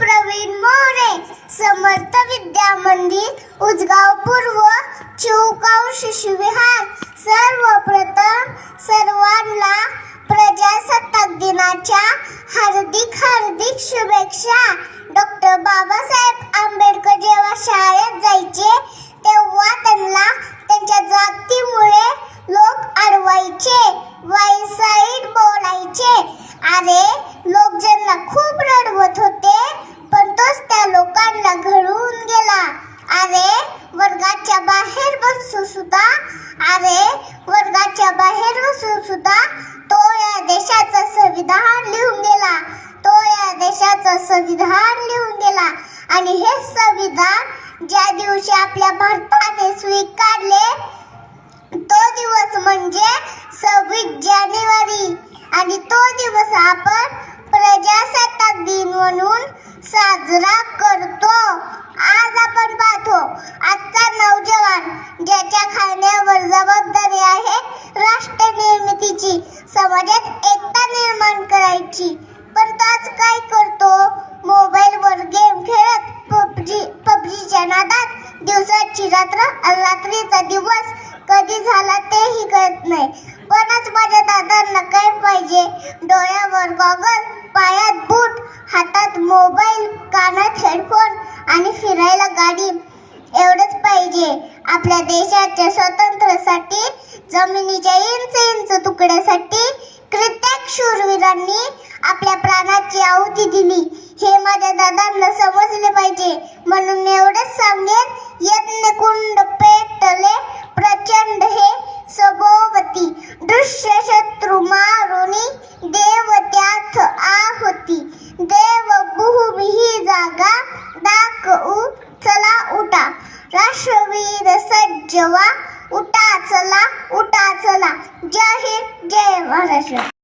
प्रवीण मोरे समर्थ विद्या मंदिर उजगाव पूर्व चिवगाव शिशुविहार. सर्वप्रथम सर्वांना प्रजा देशाच्या बाहेर बसून सुद्धा तो या देशाचा संविधान लिहून गेला तो या देशाचा संविधान लिहून गेला आणि हे संविधान ज्या दिवशी आपल्या भारताने स्वीकारले तो दिवस म्हणजे सव्वीस जानेवारी. आणि तो दिवस आपण प्रजासत्ताक दिन म्हणून साजरा करतो. आज आपण पाहतो आजचा नौजवान निर्माण करायची पण तो आज काय करतो? मोबाईलवर गेम खेळत पबजी पबजीच्या नादात दिवसाची रात्र रात्रीचा दिवस कधी झाला तेही कळत नाही. पणच माझ्या दादांना काय पाहिजे? डोळ्यावर गॉगल पायात बूट हातात मोबाईल कानात हेडफोन आणि फिरायला गाडी. एवढंच पाहिजे. आपल्या देशाच्या स्वातंत्र्यासाठी जमिनीच्या इंच इंच तुकड्यासाठी शूरवीरांनी आपल्या प्राणाची आहुती दिली. हे माझ्या दादांना समजले पाहिजे. म्हणून मी एवढंच सांगेन यज्ञ कुंड पेटले प्रचंड हे सभोवती. दृश्य शत्रु मारुनी देव त्यात आहुती. देव भूमी ही जागा दाखवू चला उठा. राष्ट्रवीर सज्जवा उठा चला उठा चला. जय हिंद जय महाराष्ट्र.